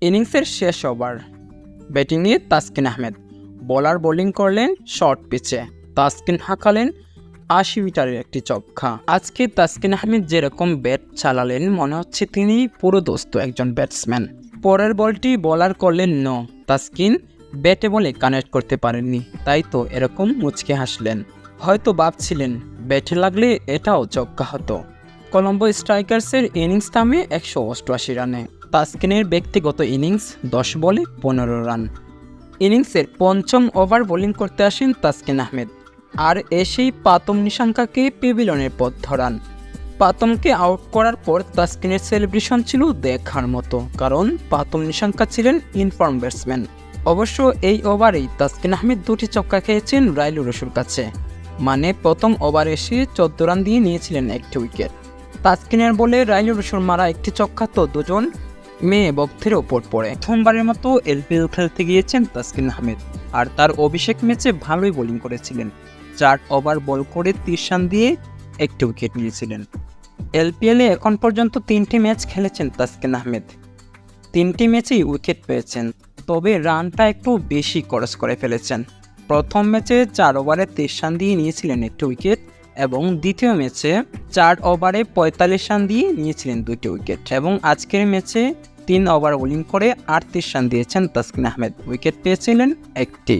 ইনিংসের শেষ over. Batting নিয়ে তাসকিন আহমেদ। বোলার বোলিং করলেন শর্ট পিচে। তাসকিন হাঁকালেন আশি মিটারের একটি চক্কা আজকে তাসকিন আহমেদ যেরকম ব্যাট চালালেন, মনে হচ্ছে তিনি পুরো দোস্ত একজন ব্যাটসম্যান। পরের বলটি বলার করলেন ন। তাসকিন ব্যাটে বলে কানেক্ট করতে পারেননি, তাই তো এরকম মুচকে হাসলেন। হয়তো ভাবছিলেন, ব্যাটে লাগলে এটাও চক্কা হতো। কলম্বো স্ট্রাইকার্সের ইনিংস থামে একশো অষ্টআশি রানে। তাসকিনের ব্যক্তিগত ইনিংস দশ বলে পনেরো রান। ইনিংসের পঞ্চম ওভার বোলিং করতে আসেন তাসকিন আহমেদ, আর এসেই পাতম নিশাঙ্কাকে পেভিলনের পথ ধরান। পাতমকে আউট করার পর তাসকিনের সেলিব্রেশন ছিল দেখার মতো, কারণ পাতম নিশাঙ্কা ছিলেন ইনফর্ম ব্যাটসম্যান। অবশ্য এই ওভারেই তাসকিন আহমেদ দুটি চক্কা খেয়েছেন রাইলু রসুর কাছে মানে প্রথম ওভার এসে চোদ্দ রান দিয়ে নিয়েছিলেন একটি উইকেট। তাসকিনের বলে রাইলু রসুর মারা একটি চক্কা তো দুজন মেয়ে বক্তের ওপর পড়ে। প্রথমবারের মতো এলপিএল খেলতে গিয়েছেন তাসকিন আহমেদ আর তার অভিষেক ম্যাচে ভালোই বোলিং করেছিলেন। চার ওভার বল করে তিরিশ রান দিয়ে একটি উইকেট নিয়েছিলেন। এলপিএলে এখন পর্যন্ত তিনটি ম্যাচ খেলেছেন তাসকিন আহমেদ। তিনটি ম্যাচেই উইকেট পেয়েছেন, তবে রানটা একটু বেশি খরচ করে ফেলেছেন। প্রথম ম্যাচে চার ওভারে তেইশ রান দিয়ে নিয়েছিলেন একটি উইকেট এবং দ্বিতীয় ম্যাচে চার ওভারে পঁয়তাল্লিশ রান দিয়ে নিয়েছিলেন দুইটি উইকেট এবং আজকের ম্যাচে তিন ওভার বোলিং করে আটত্রিশ রান দিয়েছেন তাসকিন আহমেদ। উইকেট পেয়েছিলেন একটি।